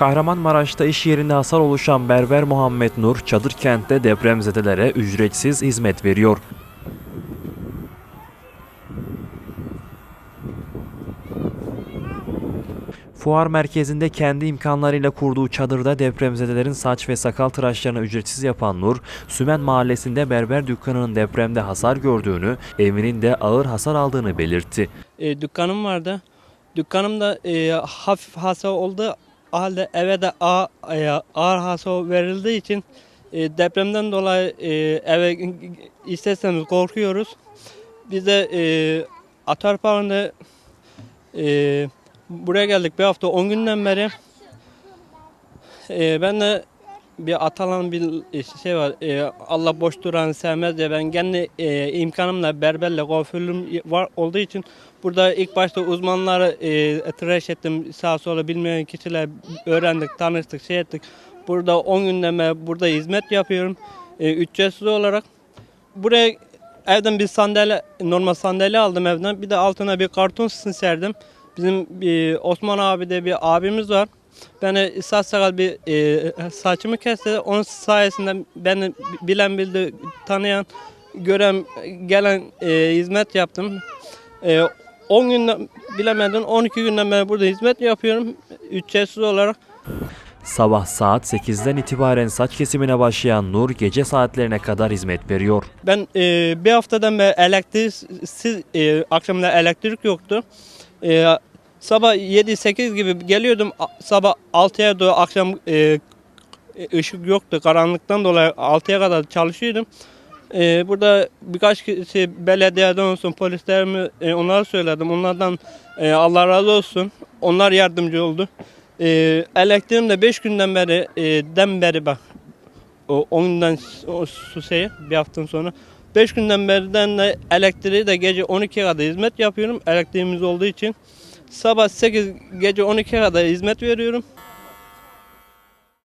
Kahramanmaraş'ta iş yerinde hasar oluşan berber Muhammed Nur, çadır kentte depremzedelere ücretsiz hizmet veriyor. Fuar merkezinde kendi imkanlarıyla kurduğu çadırda depremzedelerin saç ve sakal tıraşlarını ücretsiz yapan Nur, Sümen mahallesinde berber dükkanının depremde hasar gördüğünü, evinin de ağır hasar aldığını belirtti. e, dükkanım vardı. Dükkanımda e, hafif hasar oldu halde eve de e, ağır hasar verildiği için e, depremden dolayı e, eve isterseniz korkuyoruz. Biz de e, Atarpark'ında e, buraya geldik bir hafta 10 günden beri. Ben de bir atalan bir şey var. e, Allah boş duranı sevmez diye ben kendi e, imkanımla berberle kuaförlüğüm var olduğu için burada ilk başta uzmanları e, tıraş ettim. Sağa sola bilmeyen kişiler öğrendik, tanıştık, şey ettik. Burada 10 günden beri burada hizmet yapıyorum. E, ücretsiz olarak. Buraya evden bir sandalye, normal sandalye aldım evden. Bir de altına bir karton serdim. Bizim bir Osman abi de bir abimiz var. Beni saç sakal bir e, saçımı kesti. Onun sayesinde beni bilen bildi, tanıyan, gören, gelen e, hizmet yaptım. E, 10 günden bilemedin 12 günden beri burada hizmet yapıyorum ücretsiz olarak. Sabah saat 8'den itibaren saç kesimine başlayan Nur gece saatlerine kadar hizmet veriyor. Ben e, bir haftadan beri elektriksiz, e, akşamlar elektrik yoktu. E, sabah 7-8 gibi geliyordum. Sabah 6'ya doğru akşam e, ışık yoktu. Karanlıktan dolayı 6'ya kadar çalışıyordum. E, burada birkaç kişi belediyeden olsun polislerimi e, onlara söyledim. Onlardan e, Allah razı olsun. Onlar yardımcı oldu. E, elektriğim de 5 günden beri e, den beri bak o 10 günden o su şeyi bir haftanın sonra. 5 günden beriden de elektriği de gece 12'ye kadar hizmet yapıyorum elektriğimiz olduğu için. Sabah 8 gece 12'ye kadar hizmet veriyorum.